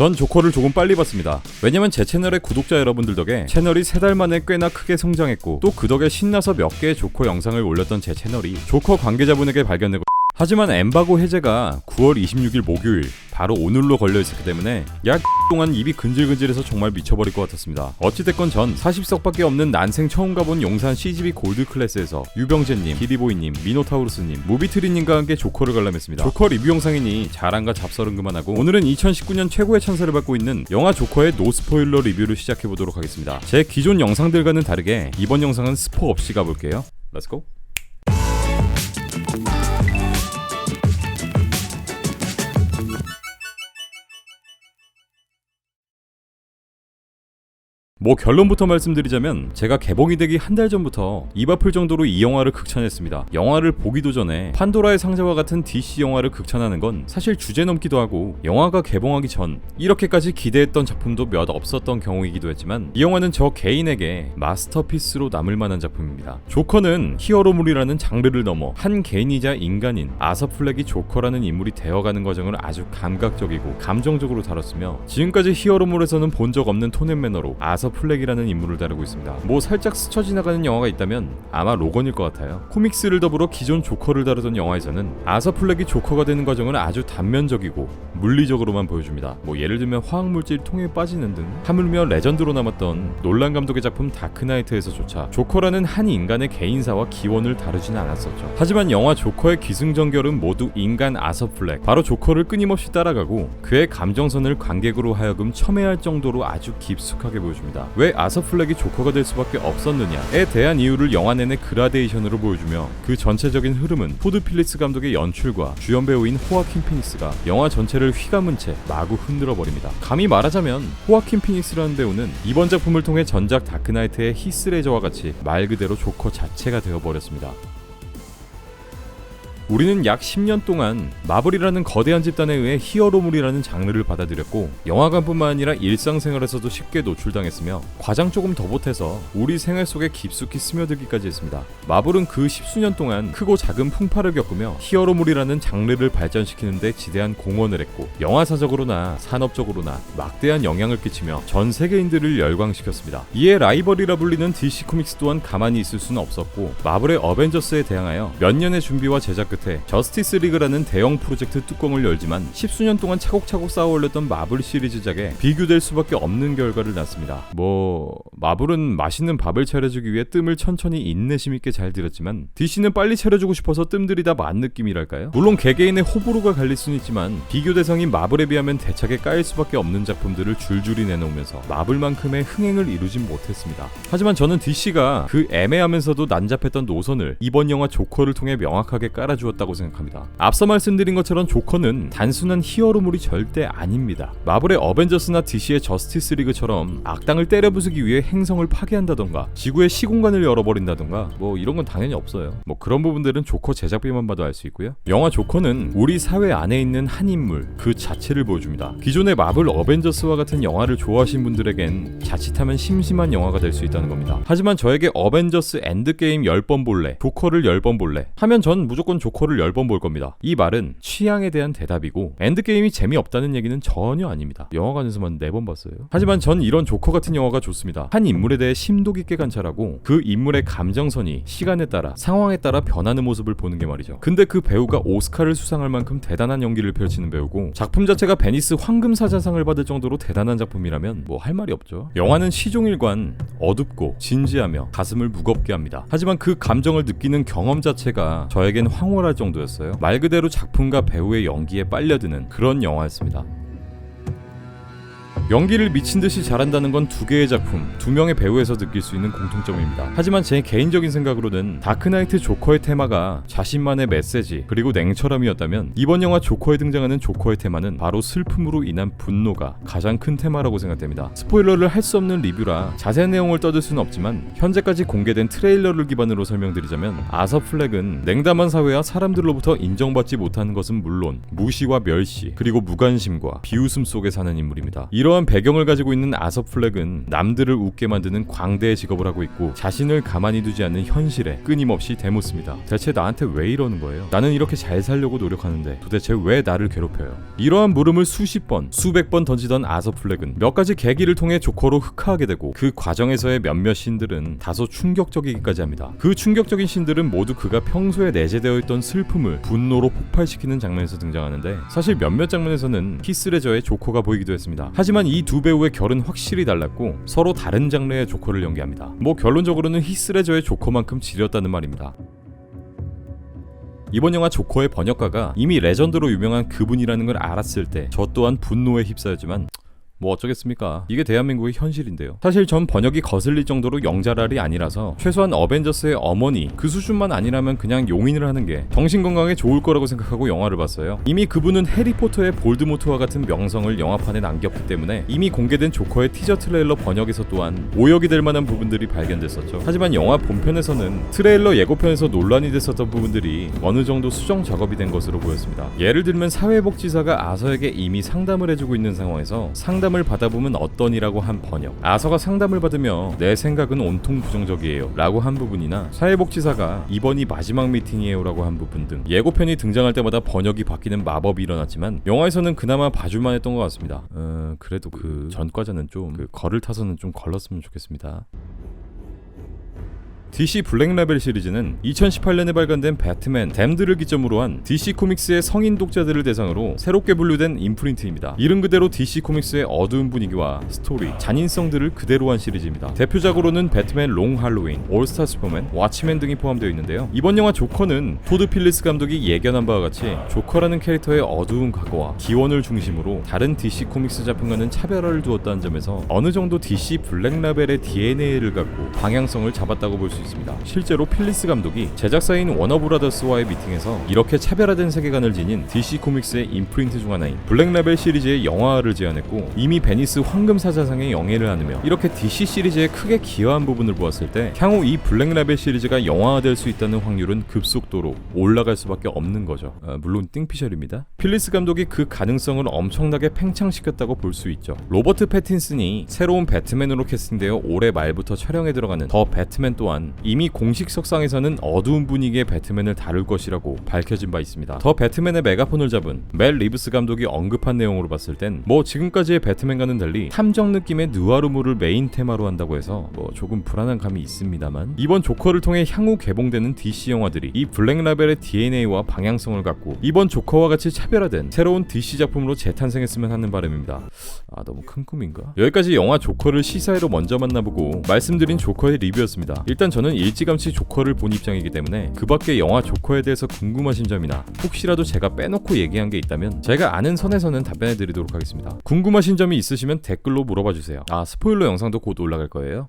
전 조커를 조금 빨리 봤습니다. 왜냐면 제 채널의 구독자 여러분들 덕에 채널이 세 달 만에 꽤나 크게 성장했고 또 그 덕에 신나서 몇 개의 조커 영상을 올렸던 제 채널이 조커 관계자분에게 발견되고 하지만 엠바고 해제가 9월 26일 목요일 바로 오늘로 걸려 있었기 때문에 약 동안 입이 근질근질해서 정말 미쳐버릴 것 같았습니다. 어찌됐건 전 40석밖에 없는 난생 처음 가본 용산 CGV 골드 클래스에서 유병재님, 기리보이님, 미노타우루스님, 무비트리님과 함께 조커를 관람했습니다. 조커 리뷰 영상이니 자랑과 잡설은 그만하고 오늘은 2019년 최고의 찬사를 받고 있는 영화 조커의 노스포일러 리뷰를 시작해보도록 하겠습니다. 제 기존 영상들과는 다르게 이번 영상은 스포 없이 가볼게요. 렛츠고! 뭐 결론부터 말씀드리자면 제가 개봉이 되기 한 달 전부터 입 아플 정도로 이 영화를 극찬했습니다. 영화를 보기도 전에 판도라의 상자와 같은 DC 영화를 극찬하는 건 사실 주제 넘기도 하고 영화가 개봉하기 전 이렇게까지 기대했던 작품도 몇 없었던 경우이기도 했지만 이 영화는 저 개인에게 마스터피스로 남을 만한 작품입니다. 조커는 히어로물이라는 장르를 넘어 한 개인이자 인간인 아서 플렉이 조커라는 인물이 되어가는 과정을 아주 감각적이고 감정적으로 다뤘으며 지금까지 히어로물에서는 본 적 없는 톤앤 매너로 아서 플렉이라는 인물을 다루고 있습니다. 뭐 살짝 스쳐 지나가는 영화가 있다면 아마 로건일 것 같아요. 코믹스를 더불어 기존 조커를 다루던 영화에서는 아서 플렉이 조커가 되는 과정을 아주 단면적이고 물리적으로만 보여줍니다. 뭐 예를 들면 화학물질 통에 빠지는 등 하물며 레전드로 남았던 놀란 감독의 작품 다크나이트에서조차 조커라는 한 인간의 개인사와 기원을 다루지는 않았었죠. 하지만 영화 조커의 기승전결은 모두 인간 아서 플렉 바로 조커를 끊임없이 따라가고 그의 감정선을 관객으로 하여금 첨예할 정도로 아주 깊숙하게 보여줍니다. 왜 아서 플렉이 조커가 될 수밖에 없었느냐에 대한 이유를 영화 내내 그라데이션으로 보여주며 그 전체적인 흐름은 포드 필리스 감독의 연출과 주연 배우인 호아킨 피닉스가 영화 전체를 휘감은 채 마구 흔들어 버립니다. 감히 말하자면 호아킨 피닉스라는 배우는 이번 작품을 통해 전작 다크나이트의 히스레저와 같이 말 그대로 조커 자체가 되어 버렸습니다. 우리는 약 10년 동안 마블이라는 거대한 집단에 의해 히어로물이라는 장르를 받아들였고 영화관뿐만 아니라 일상생활에서도 쉽게 노출당했으며 과장 조금 더 보태서 우리 생활 속에 깊숙이 스며들기까지 했습니다. 마블은 그 십수년 동안 크고 작은 풍파를 겪으며 히어로물이라는 장르를 발전시키는데 지대한 공헌을 했고 영화사적으로나 산업적으로나 막대한 영향을 끼치며 전 세계인들을 열광시켰습니다. 이에 라이벌이라 불리는 DC 코믹스 또한 가만히 있을 수는 없었고 마블의 어벤져스에 대항하여 몇 년의 준비와 제작 끝 끝에 저스티스 리그라는 대형 프로젝트 뚜껑을 열지만 십수년 동안 차곡차곡 쌓아 올렸던 마블 시리즈작에 비교될 수밖에 없는 결과를 낳습니다. 뭐 마블은 맛있는 밥을 차려주기 위해 뜸을 천천히 인내심 있게 잘 들였지만 DC는 빨리 차려주고 싶어서 뜸들이다 만 느낌이랄까요? 물론 개개인의 호불호가 갈릴 수는 있지만 비교 대상인 마블에 비하면 대차게 까일 수밖에 없는 작품들을 줄줄이 내놓으면서 마블만큼의 흥행을 이루진 못했습니다. 하지만 저는 DC가 그 애매하면서도 난잡했던 노선을 이번 영화 조커를 통해 명확하게 깔아주었 주었다고 생각합니다. 앞서 말씀드린 것처럼 조커는 단순한 히어로물이 절대 아닙니다. 마블의 어벤져스나 DC의 저스티스 리그처럼 악당을 때려 부수기 위해 행성을 파괴한다던가 지구의 시공간을 열어버린다던가 뭐 이런 건 당연히 없어요. 뭐 그런 부분들은 조커 제작비만 봐도 알 수 있고요. 영화 조커는 우리 사회 안에 있는 한 인물 그 자체를 보여줍니다. 기존의 마블 어벤져스와 같은 영화를 좋아하신 분들에겐 자칫하면 심심한 영화가 될 수 있다는 겁니다. 하지만 저에게 어벤져스 엔드게임 10번 볼래, 조커를 10번 볼래 하면 전 무조건 조커 조커를 10번 볼 겁니다. 이 말은 취향에 대한 대답이고 엔드게임이 재미없다는 얘기는 전혀 아닙니다. 영화관에서만 4번 봤어요. 하지만 전 이런 조커 같은 영화가 좋습니다. 한 인물에 대해 심도 깊게 관찰하고 그 인물의 감정선이 시간에 따라 상황에 따라 변하는 모습을 보는 게 말이죠. 근데 그 배우가 오스카를 수상할 만큼 대단한 연기를 펼치는 배우고 작품 자체가 베니스 황금사자상을 받을 정도로 대단한 작품이라면 뭐 할 말이 없죠. 영화는 시종일관 어둡고 진지하며 가슴을 무겁게 합니다. 하지만 그 감정을 느끼는 경험 자체가 저에겐 황홀한 할 정도였어요. 말 그대로 작품과 배우의 연기에 빨려드는 그런 영화였습니다. 연기를 미친 듯이 잘한다는 건 두 개의 작품, 두 명의 배우에서 느낄 수 있는 공통점입니다. 하지만 제 개인적인 생각으로는 다크나이트 조커의 테마가 자신만의 메시지 그리고 냉철함이었다면 이번 영화 조커에 등장하는 조커의 테마는 바로 슬픔으로 인한 분노가 가장 큰 테마라고 생각됩니다. 스포일러를 할 수 없는 리뷰라 자세한 내용을 떠들 수는 없지만 현재까지 공개된 트레일러를 기반으로 설명드리자면 아서 플렉은 냉담한 사회와 사람들로부터 인정받지 못하는 것은 물론 무시와 멸시 그리고 무관심과 비웃음 속에 사는 인물입니다. 이 이러한 배경을 가지고 있는 아서 플렉은 남들을 웃게 만드는 광대의 직업을 하고 있고 자신을 가만히 두지 않는 현실에 끊임없이 대묻습니다. 대체 나한테 왜 이러는 거예요? 나는 이렇게 잘 살려고 노력하는데 도대체 왜 나를 괴롭혀요? 이러한 물음을 수십 번, 수백 번 던지던 아서 플렉은 몇 가지 계기를 통해 조커로 흑화하게 되고 그 과정에서의 몇몇 신들은 다소 충격적이기까지 합니다. 그 충격적인 신들은 모두 그가 평소에 내재되어 있던 슬픔을 분노로 폭발시키는 장면에서 등장하는데 사실 몇몇 장면에서는 히스레저의 조커가 보이기도 했습니다. 하지만 이 두 배우의 결은 확실히 달랐고 서로 다른 장르의 조커를 연기합니다. 뭐 결론적으로는 히스레저의 조커만큼 지렸다는 말입니다. 이번 영화 조커의 번역가가 이미 레전드로 유명한 그분이라는 걸 알았을 때 저 또한 분노에 휩싸였지만 뭐 어쩌겠습니까? 이게 대한민국의 현실인데요. 사실 전 번역이 거슬릴 정도로 영자랄이 아니라서 최소한 어벤져스의 어머니 그 수준만 아니라면 그냥 용인을 하는 게 정신 건강에 좋을 거라고 생각하고 영화를 봤어요. 이미 그분은 해리포터의 볼드모트와 같은 명성을 영화판에 남겼기 때문에 이미 공개된 조커의 티저 트레일러 번역에서 또한 오역이 될 만한 부분들이 발견됐었죠. 하지만 영화 본편에서는 트레일러 예고편에서 논란이 됐었던 부분들이 어느 정도 수정 작업이 된 것으로 보였습니다. 예를 들면 사회복지사가 아서에게 이미 상담을 해주고 있는 상황에서 상담 상담을 받아보면 어떠니라고 한 번역. 아서가 상담을 받으며 내 생각은 온통 부정적이에요 라고 한 부분이나 사회복지사가 이번이 마지막 미팅이에요 라고 한 부분 등 예고편이 등장할 때마다 번역이 바뀌는 마법이 일어났지만 영화에서는 그나마 봐줄만 했던 것 같습니다. 어, 그래도 그 전과자는 좀 그 걸을 타서는 좀 걸렀으면 좋겠습니다 DC 블랙라벨 시리즈는 2018년에 발간된 배트맨 댐들을 기점으로 한 DC 코믹스의 성인 독자들을 대상으로 새롭게 분류된 임프린트입니다. 이름 그대로 DC 코믹스의 어두운 분위기와 스토리, 잔인성들을 그대로 한 시리즈입니다. 대표작으로는 배트맨 롱 할로윈, 올스타 슈퍼맨, 와치맨 등이 포함되어 있는데요. 이번 영화 조커는 토드 필리스 감독이 예견한 바와 같이 조커라는 캐릭터의 어두운 과거와 기원을 중심으로 다른 DC 코믹스 작품과는 차별화를 두었다는 점에서 어느 정도 DC 블랙라벨의 DNA를 갖고 방향성을 잡았다고 볼 수 있습니다. 실제로 필리스 감독이 제작사인 워너브라더스와의 미팅에서 이렇게 차별화된 세계관을 지닌 DC 코믹스의 임프린트 중 하나인 블랙라벨 시리즈의 영화화를 제안했고 이미 베니스 황금사자상에 영예를 안으며 이렇게 DC 시리즈에 크게 기여한 부분을 보았을 때 향후 이 블랙라벨 시리즈가 영화화될 수 있다는 확률은 급속도로 올라갈 수밖에 없는 거죠. 아, 물론 띵피셜입니다. 필리스 감독이 그 가능성을 엄청나게 팽창시켰다고 볼 수 있죠. 로버트 패틴슨이 새로운 배트맨으로 캐스팅되어 올해 말부터 촬영에 들어가는 더 배트맨 또한 이미 공식 석상에서는 어두운 분위기의 배트맨을 다룰 것이라고 밝혀진 바 있습니다. 더 배트맨의 메가폰을 잡은 멜 리브스 감독이 언급한 내용으로 봤을 땐 뭐 지금까지의 배트맨과는 달리 탐정 느낌의 느와르물을 메인 테마로 한다고 해서 뭐 조금 불안한 감이 있습니다만 이번 조커를 통해 향후 개봉되는 DC 영화들이 이 블랙라벨의 DNA와 방향성을 갖고 이번 조커와 같이 차별화된 새로운 DC 작품으로 재탄생했으면 하는 바람입니다. 아 너무 큰 꿈인가? 여기까지 영화 조커를 시사회로 먼저 만나보고 말씀드린 조커의 리뷰였습니다. 일단 저는 일찌감치 조커를 본 입장이기 때문에 그 밖에 영화 조커에 대해서 궁금하신 점이나 혹시라도 제가 빼놓고 얘기한 게 있다면 제가 아는 선에서는 답변해 드리도록 하겠습니다. 궁금하신 점이 있으시면 댓글로 물어봐 주세요. 아 스포일러 영상도 곧 올라갈 거예요.